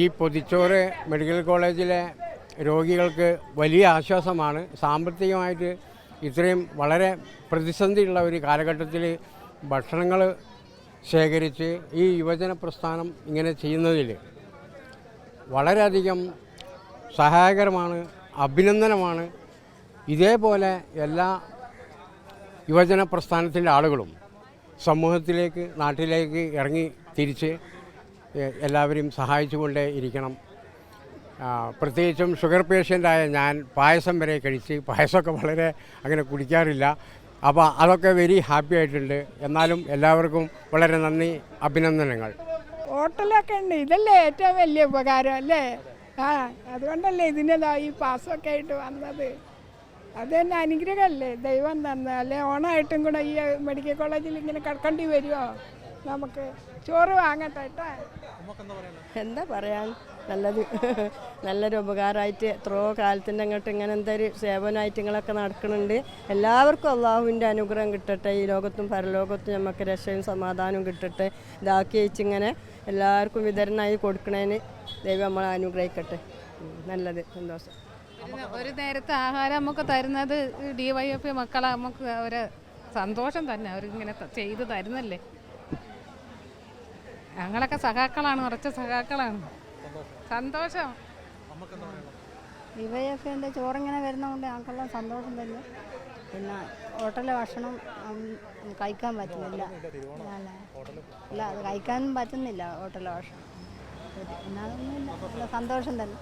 ഈ പൊതിച്ചോറ് മെഡിക്കൽ കോളേജിലെ രോഗികൾക്ക് വലിയ ആശ്വാസമാണ്. സാമ്പത്തികമായിട്ട് ഇത്രയും വളരെ പ്രതിസന്ധിയുള്ള ഒരു കാലഘട്ടത്തിൽ ഭക്ഷണങ്ങൾ ശേഖരിച്ച് ഈ യുവജന പ്രസ്ഥാനം ഇങ്ങനെ ചെയ്യുന്നതിൽ വളരെയധികം സഹായകരമാണ് അഭിനന്ദനമാണ്. ഇതേപോലെ എല്ലാ യുവജന പ്രസ്ഥാനത്തിന്റെ ആളുകളും സമൂഹത്തിലേക്ക് നാട്ടിലേക്ക് ഇറങ്ങി തിരിച്ച് എല്ലാവരെയും സഹായിച്ചുകൊണ്ടേ ഇരിക്കണം. പ്രത്യേകിച്ചും ഷുഗർ പേഷ്യന്റായ ഞാൻ പായസം വരെ കഴിച്ച് പായസമൊക്കെ വളരെ അങ്ങനെ കുടിക്കാറില്ല. അപ്പോൾ അതൊക്കെ വെരി ഹാപ്പി ആയിട്ടുണ്ട്. എന്നാലും എല്ലാവർക്കും വളരെ നന്ദി അഭിനന്ദനങ്ങൾ. ഹോട്ടലൊക്കെ ഉണ്ട്. ഇതല്ലേ ഏറ്റവും വലിയ ഉപകാരം അല്ലേ? ആ അതുകൊണ്ടല്ലേ ഇതിനതാ ഈ പാസ്സൊക്കെ ആയിട്ട് വന്നത്. അത് തന്നെ അനുഗ്രഹമല്ലേ ദൈവം തന്ന. അല്ലേ? ഓണമായിട്ടും കൂടെ ഈ മെഡിക്കൽ കോളേജിൽ ഇങ്ങനെ കിടക്കേണ്ടി വരുമോ നമുക്ക് ചോറ് വാങ്ങട്ടെ കേട്ടോ എന്താ പറയാൻ? നല്ലത്. നല്ലൊരു ഉപകാരമായിട്ട് എത്രയോ കാലത്തിന്റെ അങ്ങോട്ട് ഇങ്ങനെ എന്തൊരു സേവനമായിട്ട് നിങ്ങളൊക്കെ നടക്കുന്നുണ്ട് എല്ലാവർക്കും അള്ളാഹുവിന്റെ അനുഗ്രഹം കിട്ടട്ടെ. ഈ ലോകത്തും പരലോകത്തും നമുക്ക് രക്ഷയും സമാധാനവും കിട്ടട്ടെ. ഇതാക്കി വെച്ചിങ്ങനെ എല്ലാവർക്കും വിതരണമായി കൊടുക്കണേന് ദൈവം നമ്മളെ അനുഗ്രഹിക്കട്ടെ. നല്ലത്. സന്തോഷം. ഒരു നേരത്തെ ആഹാരം നമുക്ക് തരുന്നത് ഡി വൈ എഫ് മക്കളെ നമുക്ക് ഒരു സന്തോഷം തന്നെ. അവർ ഇങ്ങനെ ചെയ്ത് തരുന്നല്ലേ? ഞങ്ങളൊക്കെ സഖാക്കളാണ് ഉറച്ച സഖാക്കളാണ്. സന്തോഷം. ഇവയൊക്കെ ചോറിങ്ങനെ വരുന്നതുകൊണ്ട് ഞങ്ങൾക്കെല്ലാം സന്തോഷം തന്നെ. പിന്നെ ഹോട്ടലിലെ ഭക്ഷണം കഴിക്കാൻ പറ്റുന്നില്ല അല്ല? അത് കഴിക്കാനും പറ്റുന്നില്ല ഹോട്ടലിലെ ഭക്ഷണം. അതൊന്നുമില്ല സന്തോഷം തന്നെ.